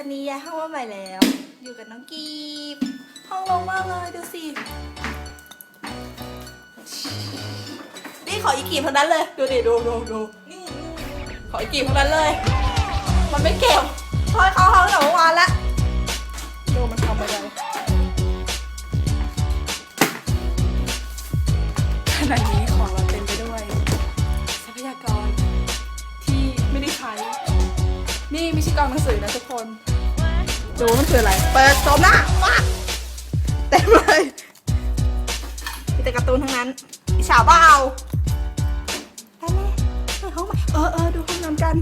อนนี้ย้ายห้องมาใหม่แล้ว อยู่กับน้องกีบห้องรกมากเลยดูสินี่ขออีกกีบเท่านั้นเลยดูดิดูดูดูนี่ขออีกกีบเท่านั้นเลย มันไม่เก็บพอยเข้าห้องตั้งแต่เมื่อวานละดูมันทำอะไรขณะนี้ ไม่ใช่กองหนังสือนะทุกคน ดูมันคืออะไร เปิดโซมหน้ามาเต็มเลยมีแต่การ์ตูนทั้งนั้นอิจฉาเบาไปเลยไปห้องใหม่เออเออดูห้องนอนกัน